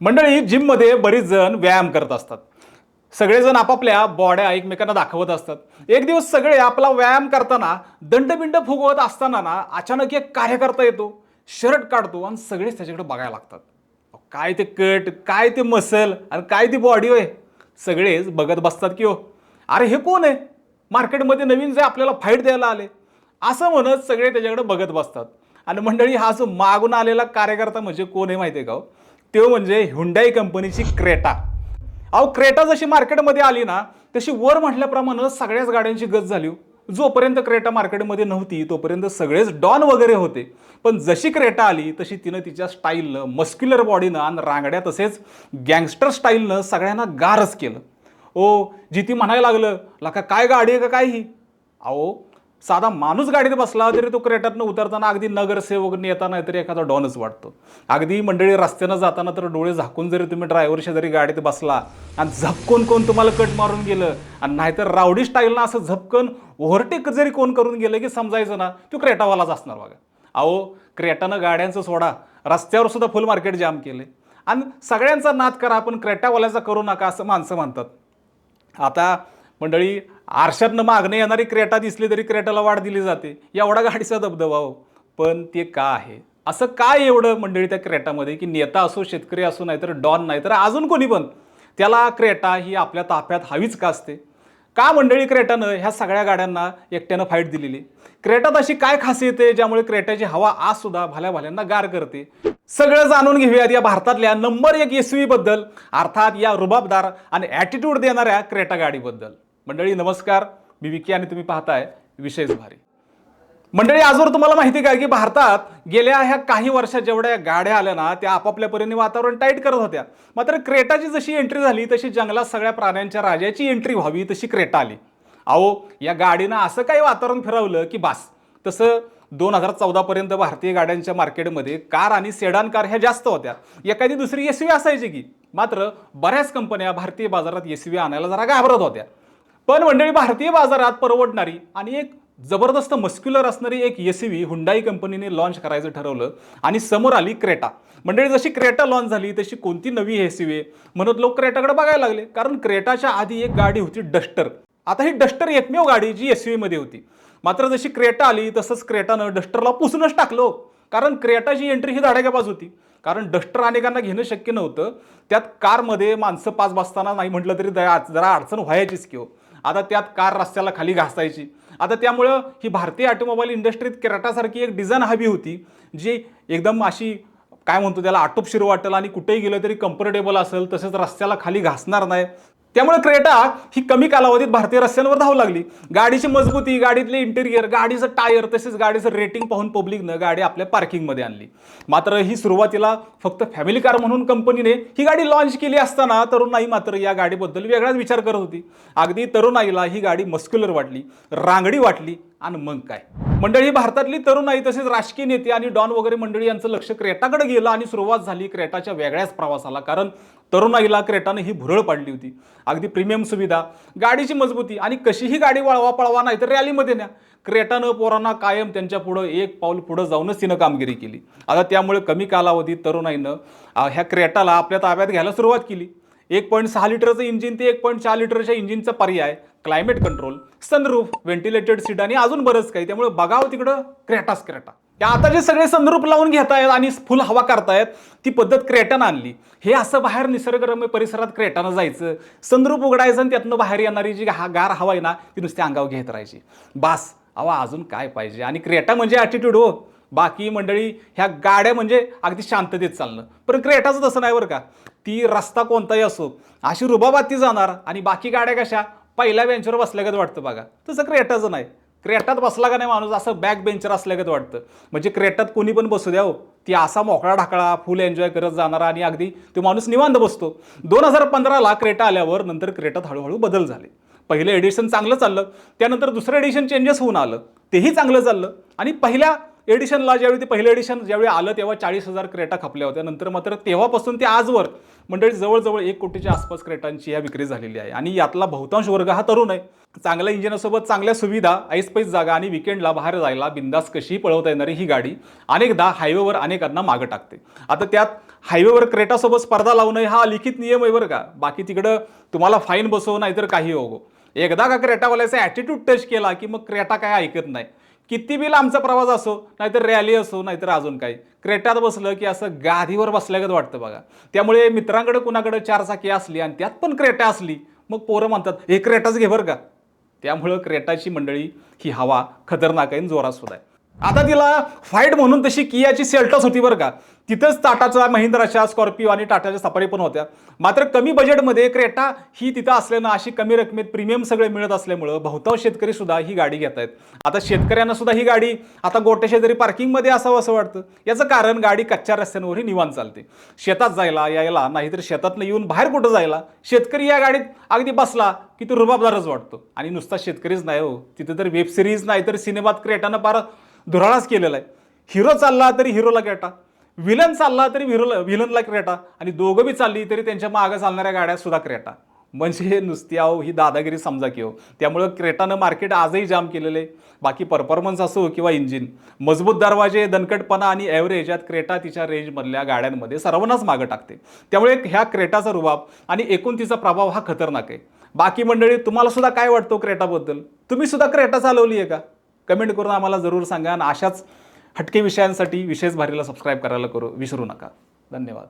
मंडळी जिममध्ये बरीच जण व्यायाम करत असतात. सगळेजण आपापल्या बॉड्या एकमेकांना दाखवत असतात. एक दिवस सगळे आपला व्यायाम करताना दंडबिंड फुगवत असताना ना अचानक एक कार्यकर्ता येतो. शर्ट काढतो आणि सगळेच त्याच्याकडे बघायला लागतात. काय ते कट काय ते मसल आणि काय ती बॉडी होय? सगळेच बघत बसतात की हो. अरे हे कोण आहे? मार्केटमध्ये नवीन जे आपल्याला फाईट द्यायला आले. असं म्हणत सगळे त्याच्याकडे बघत बसतात. आणि मंडळी हा जो मागून आलेला कार्यकर्ता म्हणजे कोण आहे माहिती आहे का हो? तो म्हणजे हुंडाई कंपनीची क्रेटा अहो क्रेटा जशी मार्केटमध्ये आली ना तशी वर म्हटल्याप्रमाणे सगळ्याच गाड्यांची गत झाली हो. जोपर्यंत क्रेटा मार्केटमध्ये नव्हती तोपर्यंत सगळेच डॉन वगैरे होते. पण जशी क्रेटा आली तशी तिनं तिच्या स्टाईलनं मस्क्युलर बॉडीनं आणि रांगड्या तसेच गँगस्टर स्टाईलनं सगळ्यांना गारच केलं. ओ जी ती म्हणायला लागलं लका काय गाडी आहे का काय ही? अहो साधा माणूस गाडीत बसला तरी तो क्रेटातनं उतरताना अगदी नगरसेवक नेता नाही तरी एखादा डॉनच वाटतो. अगदी मंडळी रस्त्यानं जाताना तर डोळे झाकून जरी तुम्ही ड्रायव्हरच्या जरी गाडीत बसला आणि झपकून कोण तुम्हाला कट मारून गेलं आणि नाहीतर रावडी स्टाईलनं असं झपकन ओव्हरटेक जरी कोण करून गेलं की समजायचं ना तो क्रेटावालाच असणार बघा. अहो क्रेटानं गाड्यांचं सोडा. रस्त्यावर सुद्धा फुल मार्केट जाम केले. आणि सगळ्यांचा नाद करा आपण क्रेटावाल्याचा करू नका असं माणसं म्हणतात. आता मंडळी आरशातनं मागणे येणारी क्रेटा दिसली तरी क्रेटाला वाढ दिली जाते. एवढा गाडीचा दबदबा हो. पण ते का आहे? असं काय एवढं मंडळी त्या क्रेटामध्ये की नेता असो शेतकरी असो नाहीतर डॉन नाही तर अजून कोणी पण त्याला क्रेटा ही आपल्या ताफ्यात हवीच का असते? का मंडळी क्रेटानं ह्या सगळ्या गाड्यांना एकट्यानं फाईट दिलेली? क्रेटात अशी काय खासियत आहे ज्यामुळे क्रेटाची हवा आज सुद्धा भल्या भाल्यांना गार करते? सगळं जाणून घेऊयात या भारतातल्या नंबर एक एसबद्दल अर्थात या रुबाबदार आणि ॲटिट्यूड देणाऱ्या क्रेटा गाडीबद्दल. मंडळी नमस्कार. मी विकी आणि तुम्ही पाहताय विशेष भारी. मंडळी आजवर तुम्हाला माहिती काय की भारतात गेल्या ह्या काही वर्षात जेवढ्या गाड्या आल्या ना त्या आपापल्या परीने वातावरण टाईट करत होत्या. मात्र क्रेटाची जशी एंट्री झाली तशी जंगलात सगळ्या प्राण्यांच्या राजाची एंट्री व्हावी तशी क्रेटा आली. अहो या गाडीनं असं काही वातावरण फिरवलं की बास. तसं दोन हजार चौदापर्यंत भारतीय गाड्यांच्या मार्केटमध्ये कार आणि सेडान कार ह्या जास्त होत्या. एखादी दुसरी एस असायची की मात्र बऱ्याच कंपन्या भारतीय बाजारात एस आणायला जरा घाबरत होत्या. पण मंडळी भारतीय बाजारात परवडणारी आणि एक जबरदस्त मस्क्युलर असणारी एक एस व्ही हुंडाई कंपनीने लॉन्च करायचं ठरवलं आणि समोर आली क्रेटा मंडळी जशी क्रेटा लॉन्च झाली तशी कोणती नवी एस व्ही म्हणत लोक क्रेटाकडे बघायला लागले कारण क्रेटाच्या आधी एक गाडी होती डस्टर आता ही डस्टर एकमेव गाडी जी एसमध्ये होती. मात्र जशी क्रेटा आली तसंच क्रेटानं डस्टरला पुसूनच टाकलो हो. कारण क्रेटाची एंट्री ही धाड्यापास होती. कारण डस्टर अनेकांना घेणं शक्य नव्हतं. त्यात कारमध्ये माणसं पाच बसताना नाही म्हटलं तरी जरा जरा अडचण व्हायचीच किंवा आता त्यात कार रस्त्याला खाली घासायची. आता त्यामुळं ही भारतीय ऑटोमोबाईल इंडस्ट्रीत क्रेटासारखी एक डिझाईन हवी होती जी एकदम अशी काय म्हणतो त्याला आटोपशीर वाटेल आणि कुठेही गेलं तरी कम्फर्टेबल असेल तसेच रस्त्याला खाली घासणार नाही. त्यामुळे क्रेटा ही कमी कालावधीत भारतीय रस्त्यांवर धावू लागली. गाडीची मजबूती गाडीतले इंटेरियर गाडीचं टायर तसेच गाडीचं रेटिंग पाहून पब्लिकनं गाडी आपल्या पार्किंगमध्ये आणली. मात्र ही सुरुवातीला फक्त फॅमिली कार म्हणून कंपनीने ही गाडी लॉन्च केली असताना तरुणाई मात्र या गाडीबद्दल वेगळाच विचार करत होती. अगदी तरुणाईला ही गाडी मस्क्युलर वाटली रांगडी वाटली आणि मग काय? मंडळी भारतातली तरुणाई तसेच राजकीय नेते आणि डॉन वगैरे मंडळी यांचं लक्ष क्रेटाकडे गेलं आणि सुरुवात झाली क्रेटाच्या वेगळ्याच प्रवासाला. कारण तरुणाईला क्रेटानं ही भुरळ पाडली होती. अगदी प्रीमियम सुविधा गाडीची मजबूती आणि कशीही गाडी वळवा पळवा नाही तर रॅलीमध्ये न्या. क्रेटानं पोरांना कायम त्यांच्या पुढं एक पाऊल पुढं जाऊनच तिनं कामगिरी केली. आता त्यामुळे कमी कालावधीत तरुणाईनं ह्या क्रेटाला आपल्या ताब्यात घ्यायला सुरुवात केली. एक पॉईंट सहा लिटरचं इंजिन ते एक पॉईंट चार लिटरच्या इंजिनचा पर्याय. Climate control sunroof ventilated seat आणि अजून बरंच काही. त्यामुळे बघावं हो तिकडं क्रेटास क्रेटा. या आता जे सगळे सनरूप लावून घेतायत आणि फुल हवा करतायत ती पद्धत क्रेटानं आणली. हे असं बाहेर निसर्गरम्य परिसरात क्रेटानं जायचं. सनरूप उघडायचं आणि त्यातनं बाहेर येणारी जी हा गार हवा आहे ना ती नुसती अंगावर घेत राहायची. बास अवा अजून काय पाहिजे? आणि क्रेटा म्हणजे ॲटिट्यूड हो. बाकी मंडळी ह्या गाड्या म्हणजे अगदी शांततेत चालणं. पण क्रेटाचं तसं नाही बरं का. ती रस्ता कोणताही असो अशी रुबाबात ती जाणार आणि बाकी गाड्या कशा? पहिल्या बेंचवर बसल्यागत वाटतं बघा. तसं क्रेटाचं नाही. क्रेटात बसला का नाही माणूस? असं बॅक बेंचर असल्यागत वाटतं. म्हणजे क्रेटात कोणी पण बसू द्या हो. ती असा मोकळा ढाकळा फुल एन्जॉय करत जाणारा आणि अगदी तो माणूस निवांत बसतो. दोन हजार पंधराला क्रेटा आल्यावर नंतर क्रेटात हळूहळू बदल झाले. पहिलं एडिशन चांगलं चाललं. त्यानंतर दुसरं एडिशन चेंजेस होऊन आलं. तेही चांगलं चाललं. आणि पहिल्या एडिशनला ज्यावेळी ते पहिलं एडिशन ज्यावेळी आलं तेव्हा चाळीस हजार क्रेटा खपल्या होत्या. नंतर मात्र तेव्हापासून ते आजवर मंडळी जवळजवळ एक कोटीच्या आसपास क्रेटांची या विक्री झालेली आहे. आणि यातला बहुतांश वर्ग हा तरुण आहे. चांगल्या इंजिनासोबत चांगल्या सुविधा ऐसपैस जागा आणि विकेंडला बाहेर जायला बिंदास कशी पळवता येणारी ही गाडी अनेकदा हायवेवर अनेकांना मागं टाकते. आता त्यात हायवेवर क्रेटासोबत स्पर्धा लावणं हा लिखित नियम आहे बरं का. बाकी तिकडं तुम्हाला फाईन बसव नाहीतर काही होगो. एकदा का क्रेटावाल्याचा ॲटिट्यूड टच केला की मग क्रेटा काय ऐकत नाही. किती बी लांबचा प्रवास असो नाहीतर रॅली असो नाहीतर अजून काही. क्रेटात बसलं की असं गादीवर बसल्यागत वाटतं बघा. त्यामुळे मित्रांकडे कुणाकडे चार चाकी असली आणि त्यात पण क्रेटा असली मग पोरं म्हणतात हे क्रेटाच घे बरं का. त्यामुळं क्रेटाची मंडळी ही हवा खतरनाक आहे आणि जोरात सुद्धा आहे. आता तिला फाईट म्हणून तशी कियाची सेल्टॉस होती बरं का. तिथंच टाटाचा महिंद्राच्या स्कॉर्पिओ आणि टाटाच्या सफारी पण होत्या. मात्र कमी बजेटमध्ये क्रेटा ही तिथं असल्यानं अशी कमी रकमेत प्रीमियम सगळे मिळत असल्यामुळं बहुतांश शेतकरी सुद्धा ही गाडी घेत आहेत. आता शेतकऱ्यांना सुद्धा ही गाडी आता गोट्या शेजारी पार्किंगमध्ये असावं असं वाटतं. याचं कारण गाडी कच्च्या रस्त्यांवरही निवांत चालते. शेतात जायला यायला नाहीतर शेतातनं येऊन बाहेर कुठं जायला शेतकरी या गाडीत अगदी बसला की तो रुबाबदारच वाटतो. आणि नुसता शेतकरीच नाही हो. तिथं तर वेब सिरीज नाही तर सिनेमात क्रेटानं फार धुराळाच केलेला आहे. हिरो चालला तरी हिरोला क्रेटा विलन चालला तरी विरोला विलनला क्रेटा आणि दोघं बी चालली तरी त्यांच्या मागं चालणाऱ्या गाड्या सुद्धा क्रेटा म्हणजे हे नुसती आहो ही दादागिरी समजा की हो. त्यामुळं क्रेटानं मार्केट आजही जाम केलेलं आहे. बाकी परफॉर्मन्स असो किंवा इंजिन मजबूत दरवाजे दणकटपणा आणि ॲव्हरेज यात क्रेटा तिच्या रेंजमधल्या गाड्यांमध्ये सर्वांनाच मागं टाकते. त्यामुळे ह्या क्रेटाचा रुबाब आणि एकूण तिचा प्रभाव हा खतरनाक आहे. बाकी मंडळी तुम्हाला सुद्धा काय वाटतं क्रेटाबद्दल? तुम्ही सुद्धा क्रेटा चालवली आहे का? कमेंट करून आम्हाला जरूर सांगा आणि अशाच हटके विषयांसाठी विशेष भारीला सबस्क्राईब करायला करू विसरू नका. धन्यवाद.